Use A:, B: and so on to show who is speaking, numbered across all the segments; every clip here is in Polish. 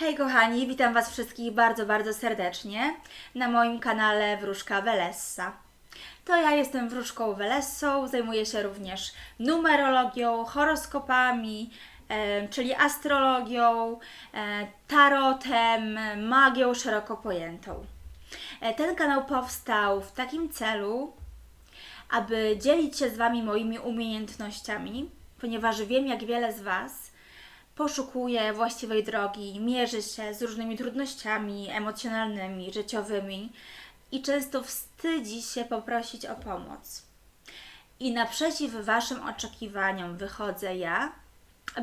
A: Hej kochani, witam Was wszystkich bardzo, bardzo serdecznie na moim kanale Wróżka Welessa. To ja jestem wróżką Welessą, zajmuję się również numerologią, horoskopami, e, czyli astrologią, e, tarotem, magią szeroko pojętą. E, ten kanał powstał w takim celu, aby dzielić się z Wami moimi umiejętnościami, ponieważ wiem, jak wiele z Was poszukuje właściwej drogi, mierzy się z różnymi trudnościami emocjonalnymi, życiowymi i często wstydzi się poprosić o pomoc. I naprzeciw Waszym oczekiwaniom wychodzę ja.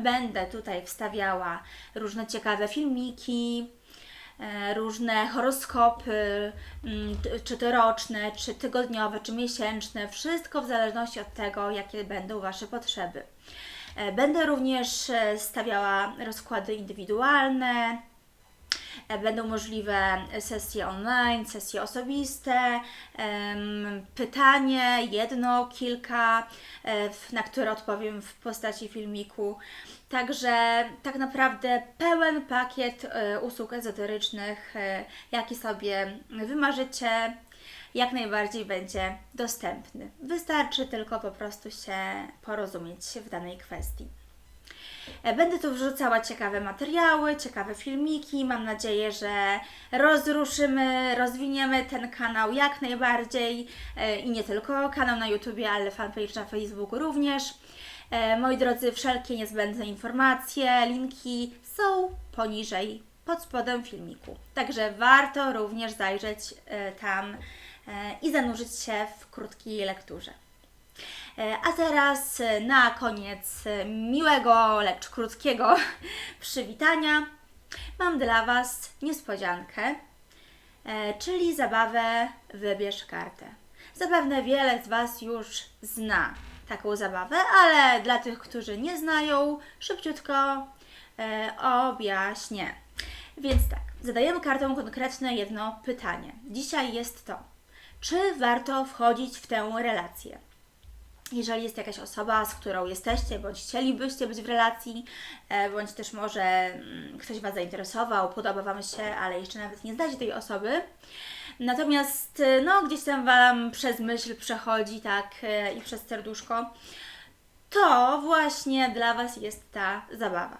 A: Będę tutaj wstawiała różne ciekawe filmiki, e, różne horoskopy, mm, czy to roczne, czy tygodniowe, czy miesięczne, wszystko w zależności od tego, jakie będą Wasze potrzeby. E, Będę również e, stawiała rozkłady indywidualne, E, Będą możliwe sesje online, sesje osobiste, pytanie, jedno, kilka, na które odpowiem w postaci filmiku. Także tak naprawdę pełen pakiet usług ezoterycznych, jaki sobie wymarzycie, jak najbardziej będzie dostępny. Wystarczy tylko po prostu się porozumieć w danej kwestii. E, Będę tu wrzucała ciekawe materiały, ciekawe filmiki. Mam nadzieję, że rozruszymy, rozwiniemy ten kanał jak najbardziej e, i nie tylko kanał na YouTubie, ale fanpage na Facebooku również. E, Moi drodzy, wszelkie niezbędne informacje, linki są poniżej, pod spodem filmiku. Także warto również zajrzeć tam i zanurzyć się w krótkiej lekturze. E, A teraz e, na koniec e, miłego, lecz krótkiego przywitania mam dla Was niespodziankę, e, czyli zabawę Wybierz kartę. Zapewne wiele z Was już zna taką zabawę, ale dla tych, którzy nie znają, szybciutko e, objaśnię. Więc tak, zadajemy kartą konkretne jedno pytanie. Dzisiaj jest to, czy warto wchodzić w tę relację? jeżeli jest jakaś osoba, z którą jesteście, bądź chcielibyście być w relacji, e, bądź też może mm, ktoś Was zainteresował, podoba Wam się, ale jeszcze nawet nie znacie tej osoby. Natomiast, e, no, gdzieś tam Wam przez myśl przechodzi, tak, e, i przez serduszko, to właśnie dla Was jest ta zabawa.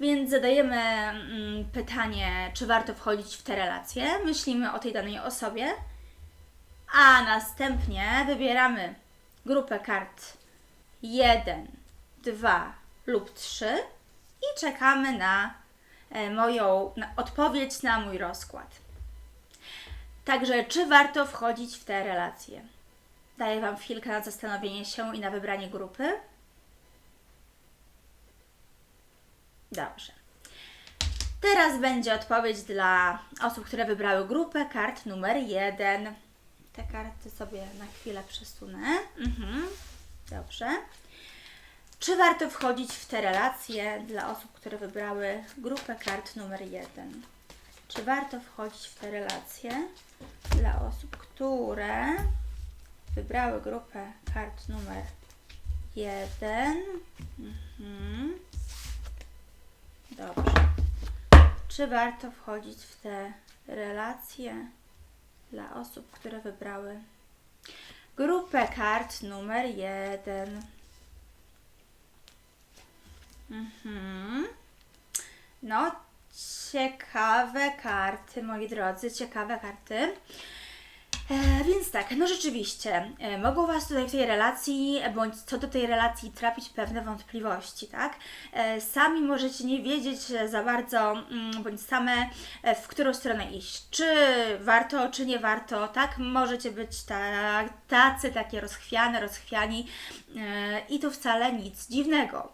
A: Więc zadajemy mm, pytanie, czy warto wchodzić w te relacje, myślimy o tej danej osobie, a następnie wybieramy grupę kart 1, 2 lub 3 i czekamy na e, moją na odpowiedź na mój rozkład. Także, czy warto wchodzić w te relacje? Daję Wam chwilkę na zastanowienie się i na wybranie grupy. Dobrze. Teraz będzie odpowiedź dla osób, które wybrały grupę kart numer 1. Te karty sobie na chwilę przesunę. Mhm. Dobrze. Czy warto wchodzić w te relacje dla osób, które wybrały grupę kart numer 1? Czy warto wchodzić w te relacje dla osób, które wybrały grupę kart numer 1? Mhm. Dobrze. Czy warto wchodzić w te relacje dla osób, które wybrały grupę kart numer 1? Mhm. No, ciekawe karty, moi drodzy, ciekawe karty. E, więc tak, no rzeczywiście, e, mogą Was tutaj w tej relacji, bądź co do tej relacji trapić pewne wątpliwości, tak? E, sami możecie nie wiedzieć e, za bardzo, mm, bądź same, e, w którą stronę iść. Czy warto, czy nie warto, tak? Możecie być ta, tacy, takie rozchwiane, rozchwiani e, i to wcale nic dziwnego,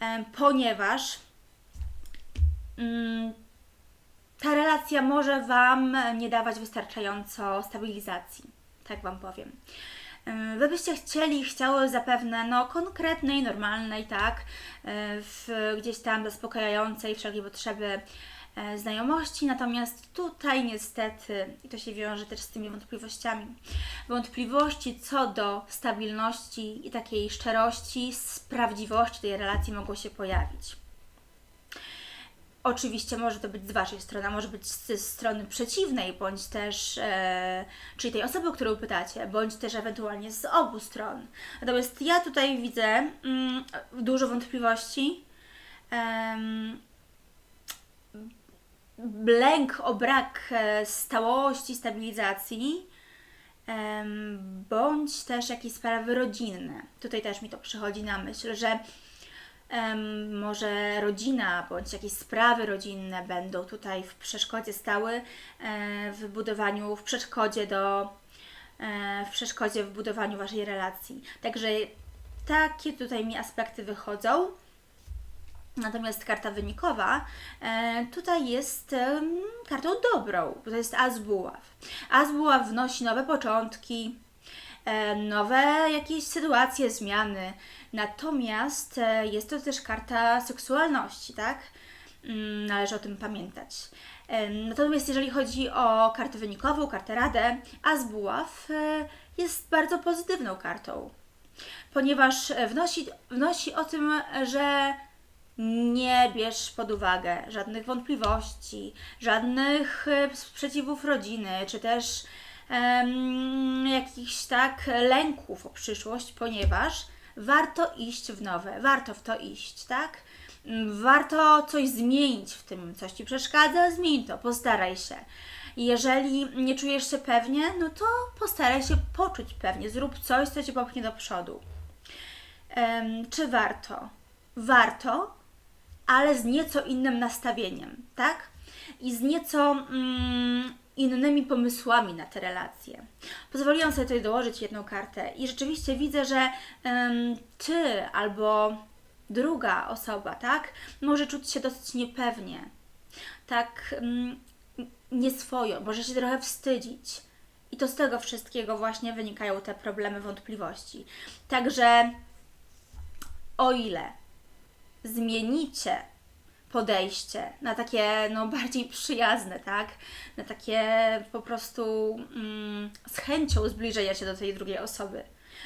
A: e, ponieważ mm, ta relacja może Wam nie dawać wystarczająco stabilizacji, tak Wam powiem. Wy byście chcieli, chciały zapewne no, konkretnej, normalnej, tak, y, w, gdzieś tam zaspokajającej wszelkie potrzeby e, znajomości, natomiast tutaj niestety, i to się wiąże też z tymi wątpliwościami, wątpliwości co do stabilności i takiej szczerości, prawdziwości tej relacji mogą się pojawić Oczywiście może to być z Waszej strony, a może być z strony przeciwnej, bądź też, e, czyli tej osoby, o którą pytacie, bądź też ewentualnie z obu stron. Natomiast ja tutaj widzę mm, dużo wątpliwości, em, lęk o brak e, stałości, stabilizacji, bądź też jakieś sprawy rodzinne. Tutaj też mi to przychodzi na myśl, że em, może rodzina bądź jakieś sprawy rodzinne będą tutaj w przeszkodzie stały e, w budowaniu, w przeszkodzie do, e, w przeszkodzie w budowaniu Waszej relacji. Także takie tutaj mi aspekty wychodzą. Natomiast karta wynikowa e, tutaj jest em, kartą dobrą, bo to jest As Buław. Wnosi nowe początki, e, nowe jakieś sytuacje, zmiany. Natomiast e, jest to też karta seksualności, tak? Mm, Należy o tym pamiętać. E, Natomiast jeżeli chodzi o kartę wynikową, kartę radę, As Buław e, jest bardzo pozytywną kartą, ponieważ e, wnosi, wnosi o tym, że nie bierz pod uwagę żadnych wątpliwości, żadnych e, sprzeciwów rodziny, czy też em, jakichś tak lęków o przyszłość, ponieważ warto iść w nowe, warto w to iść, tak? Mm, Warto coś zmienić w tym, coś Ci przeszkadza, zmień to, postaraj się. Jeżeli nie czujesz się pewnie, no to postaraj się poczuć pewnie, zrób coś, co Cię popchnie do przodu. Em, czy warto? Warto, ale z nieco innym nastawieniem, tak? I z nieco mm, innymi pomysłami na te relacje. Pozwoliłam sobie tutaj dołożyć jedną kartę i rzeczywiście widzę, że ty albo druga osoba, tak, może czuć się dosyć niepewnie, tak mm, nieswojo, może się trochę wstydzić. I to z tego wszystkiego właśnie wynikają te problemy, wątpliwości. Także o ile zmienicie podejście na takie no, bardziej przyjazne, tak? Na takie po prostu mm, z chęcią zbliżenia się do tej drugiej osoby.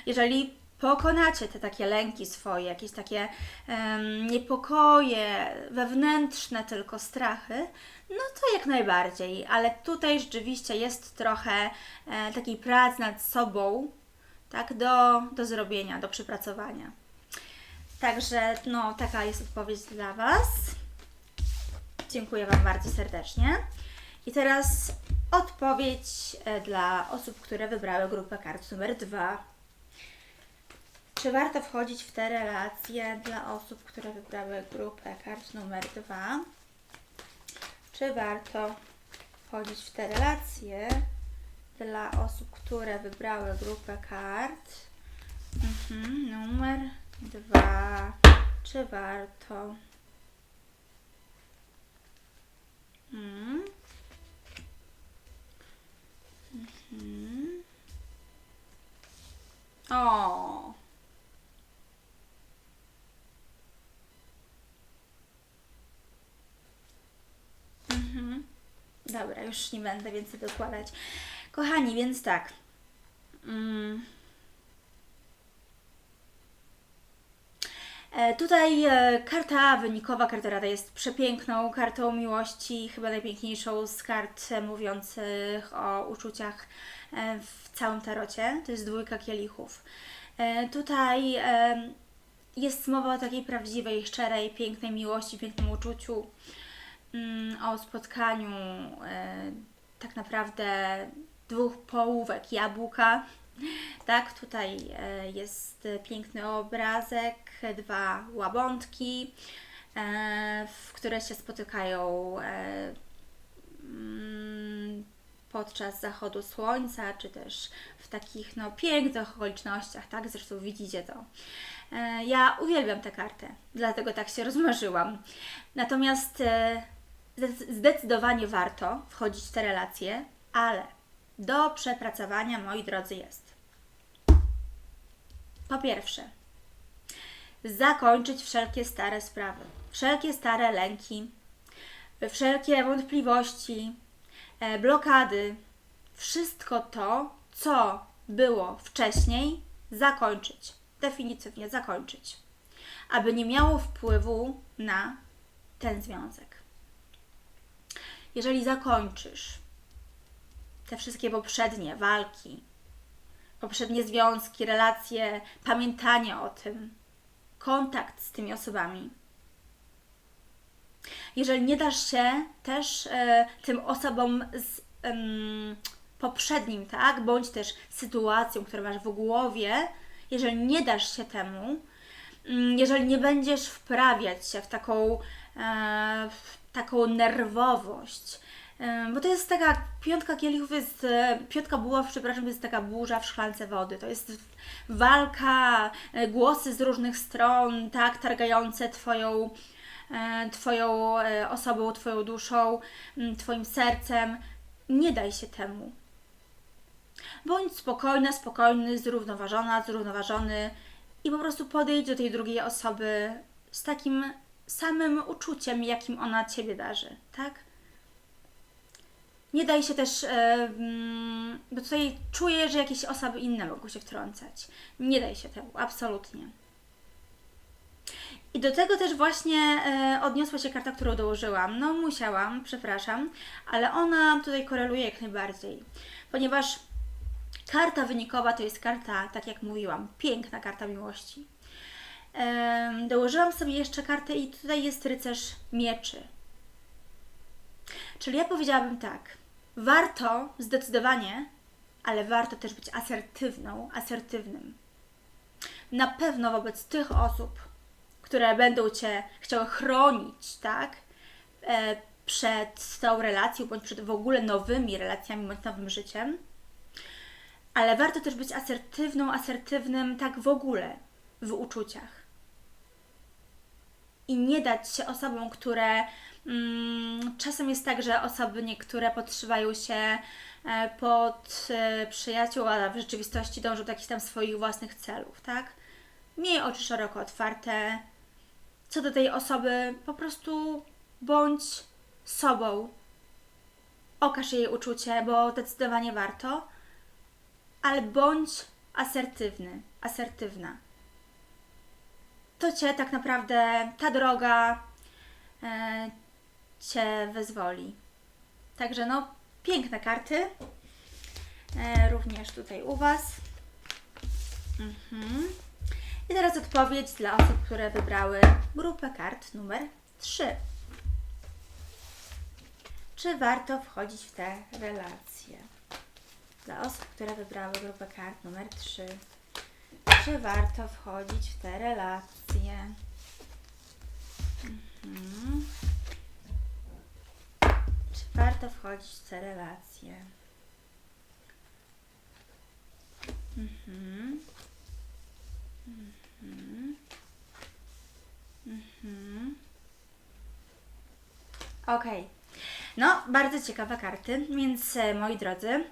A: Jeżeli pokonacie te takie lęki swoje, jakieś takie em, niepokoje, wewnętrzne tylko strachy, no to jak najbardziej, ale tutaj rzeczywiście jest trochę e, takiej pracy nad sobą, tak, do, do zrobienia, do przepracowania. Także no, taka jest odpowiedź dla Was. Dziękuję Wam bardzo serdecznie. I teraz odpowiedź e, dla osób, które wybrały grupę kart numer 2. Czy warto wchodzić w te relacje dla osób, które wybrały grupę kart numer 2? Czy warto wchodzić w te relacje dla osób, które wybrały grupę kart mhm, numer 2? Czy warto? Mhm. Mhm. O. Mhm. Dobra, już nie będę więcej dokładać. Kochani, więc tak. Mm. E, Tutaj e, karta wynikowa, karta rada jest przepiękną kartą miłości, chyba najpiękniejszą z kart mówiących o uczuciach e, w całym tarocie. To jest dwójka kielichów. Tutaj jest mowa o takiej prawdziwej, szczerej, pięknej miłości, pięknym uczuciu, o spotkaniu e, tak naprawdę dwóch połówek jabłka. Tak, tutaj e, jest piękny obrazek, dwa łabątki, e, w które się spotykają mm, podczas zachodu słońca, czy też w takich no, pięknych okolicznościach, tak? Zresztą widzicie to. Ja uwielbiam tę kartę, dlatego tak się rozmarzyłam. Natomiast zdecydowanie warto wchodzić w te relacje, ale do przepracowania, moi drodzy, jest. Po pierwsze, zakończyć wszelkie stare sprawy, wszelkie stare lęki, wszelkie wątpliwości, e, blokady, wszystko to, co było wcześniej, zakończyć. Definitywnie zakończyć. Aby nie miało wpływu na ten związek. Jeżeli zakończysz te wszystkie poprzednie walki, poprzednie związki, relacje, pamiętanie o tym, kontakt z tymi osobami. Jeżeli nie dasz się też e, tym osobom z em, poprzednim, tak, bądź też sytuacją, którą masz w głowie, jeżeli nie dasz się temu, mm, jeżeli nie będziesz wprawiać się w taką, e, w taką nerwowość, bo to jest taka piątka kielichów, jest, e, piątka buław, przepraszam, jest taka burza w szklance wody. To jest walka, e, głosy z różnych stron, tak, targające Twoją, e, twoją osobą, Twoją duszą, Twoim sercem. Nie daj się temu. Bądź spokojna, spokojny, zrównoważona, zrównoważony i po prostu podejdź do tej drugiej osoby z takim samym uczuciem, jakim ona Ciebie darzy, tak? Nie daj się też, mm, bo tutaj czuję, że jakieś osoby inne mogą się wtrącać. Nie daj się temu, absolutnie. I do tego też właśnie e, odniosła się karta, którą dołożyłam. No musiałam, przepraszam, ale ona tutaj koreluje jak najbardziej, ponieważ karta wynikowa to jest karta, tak jak mówiłam, piękna karta miłości. Dołożyłam sobie jeszcze kartę i tutaj jest rycerz mieczy. Czyli ja powiedziałabym tak, warto zdecydowanie, ale warto też być asertywną, asertywnym. Na pewno wobec tych osób, które będą Cię chciały chronić, tak? E, przed tą relacją, bądź przed w ogóle nowymi relacjami, bądź nowym życiem. Ale warto też być asertywną, asertywnym tak w ogóle w uczuciach. I nie dać się osobom, które mm, czasem jest tak, że osoby niektóre podszywają się e, pod e, przyjaciół, a w rzeczywistości dążą do jakichś tam swoich własnych celów, tak? Miej oczy szeroko otwarte. Co do tej osoby, po prostu bądź sobą. Okaż jej uczucie, bo zdecydowanie warto, ale bądź asertywny, asertywna. To cię tak naprawdę, ta droga e, cię wyzwoli. Także no, piękne karty. E, również tutaj u Was. Mhm. I teraz odpowiedź dla osób, które wybrały grupę kart numer 3. Czy warto wchodzić w te relacje? Dla osób, które wybrały grupę kart numer 3. Czy warto wchodzić w te relacje? Mhm. Czy warto wchodzić w te relacje? Mhm. Mhm. Mhm. Okej. No, bardzo ciekawe karty, więc e, moi drodzy,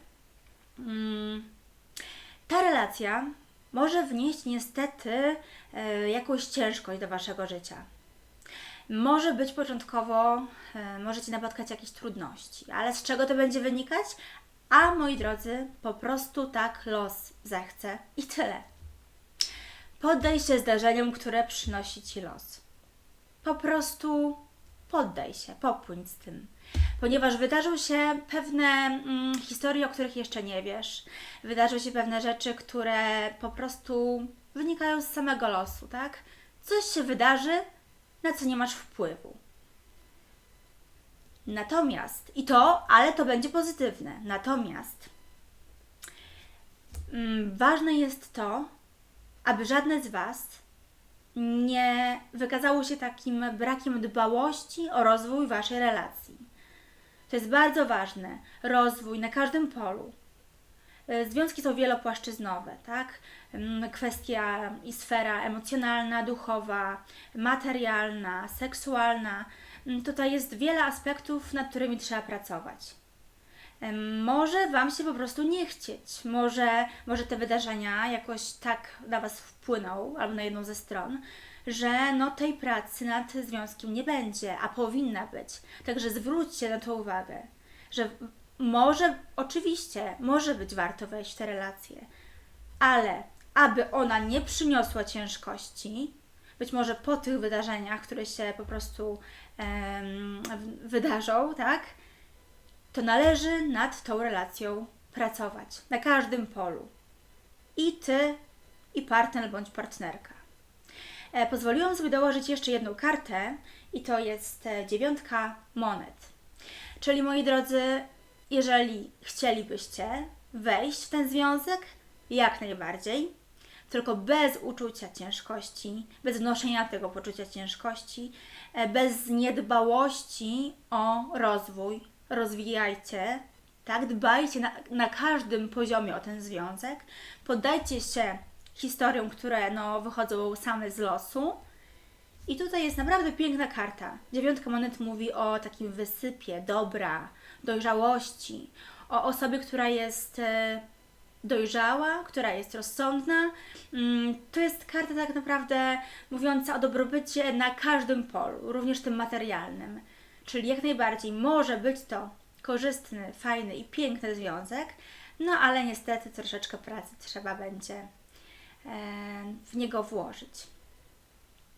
A: mm, ta relacja może wnieść niestety e, jakąś ciężkość do Waszego życia. Może być początkowo, e, możecie napotkać jakieś trudności, ale z czego to będzie wynikać? A moi drodzy, po prostu tak los zechce i tyle. Poddaj się zdarzeniom, które przynosi Ci los. Po prostu poddaj się, popłyń z tym. Ponieważ wydarzą się pewne mm, historie, o których jeszcze nie wiesz. Wydarzą się pewne rzeczy, które po prostu wynikają z samego losu, tak? Coś się wydarzy, na co nie masz wpływu. Natomiast, i to, ale to będzie pozytywne. Natomiast mm, ważne jest to, aby żadne z Was nie wykazało się takim brakiem dbałości o rozwój Waszej relacji. To jest bardzo ważne. Rozwój na każdym polu. E, Związki są wielopłaszczyznowe, tak? Mm, Kwestia i sfera emocjonalna, duchowa, materialna, seksualna. Mm, Tutaj jest wiele aspektów, nad którymi trzeba pracować. Może Wam się po prostu nie chcieć. Może, może te wydarzenia jakoś tak na Was wpłyną, albo na jedną ze stron, że no tej pracy nad związkiem nie będzie, a powinna być. Także zwróćcie na to uwagę, że może, oczywiście, może być warto wejść w te relacje, ale aby ona nie przyniosła ciężkości, być może po tych wydarzeniach, które się po prostu em, wydarzą, tak? To należy nad tą relacją pracować na każdym polu. I ty, i partner bądź partnerka. E, pozwoliłam sobie dołożyć jeszcze jedną kartę, i to jest e, dziewiątka monet. Czyli moi drodzy, jeżeli chcielibyście wejść w ten związek, jak najbardziej, tylko bez uczucia ciężkości, bez wnoszenia tego poczucia ciężkości, e, bez niedbałości o rozwój, rozwijajcie, tak, dbajcie na, na każdym poziomie o ten związek, poddajcie się historiom, które no, wychodzą same z losu. I tutaj jest naprawdę piękna karta. Dziewiątka monet mówi o takim wysypie dobra, dojrzałości, o osobie, która jest e, dojrzała, która jest rozsądna. Mm, To jest karta tak naprawdę mówiąca o dobrobycie na każdym polu, również tym materialnym. Czyli jak najbardziej może być to korzystny, fajny i piękny związek, no ale niestety troszeczkę pracy trzeba będzie e, w niego włożyć.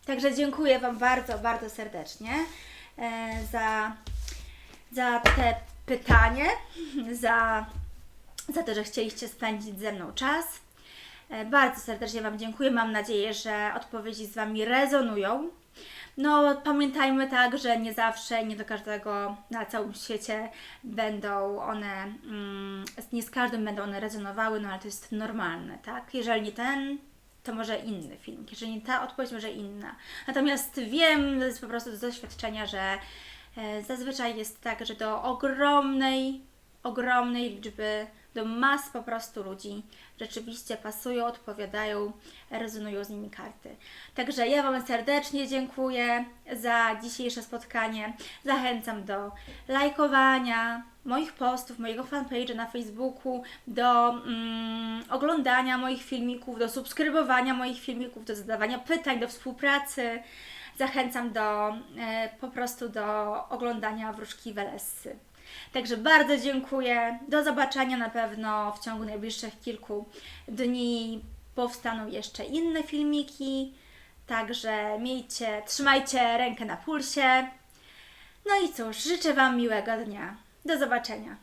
A: Także dziękuję Wam bardzo, bardzo serdecznie e, za, za te pytanie, za, za to, że chcieliście spędzić ze mną czas. E, Bardzo serdecznie Wam dziękuję. Mam nadzieję, że odpowiedzi z Wami rezonują. No, pamiętajmy tak, że nie zawsze, nie do każdego na całym świecie będą one, mm, nie z każdym będą one rezonowały, no ale to jest normalne, tak? Jeżeli nie ten, to może inny film. Jeżeli nie ta odpowiedź, może inna. Natomiast wiem z po prostu z doświadczenia, że e, zazwyczaj jest tak, że do ogromnej, ogromnej liczby, do mas po prostu ludzi rzeczywiście pasują, odpowiadają, rezonują z nimi karty. Także ja Wam serdecznie dziękuję za dzisiejsze spotkanie. Zachęcam do lajkowania moich postów, mojego fanpage'a na Facebooku, do mm, oglądania moich filmików, do subskrybowania moich filmików, do zadawania pytań, do współpracy. Zachęcam do e, po prostu do oglądania wróżki Welessy. Także bardzo dziękuję. Do zobaczenia na pewno w ciągu najbliższych kilku dni powstaną jeszcze inne filmiki. Także miejcie, trzymajcie rękę na pulsie. No i cóż, życzę Wam miłego dnia. Do zobaczenia.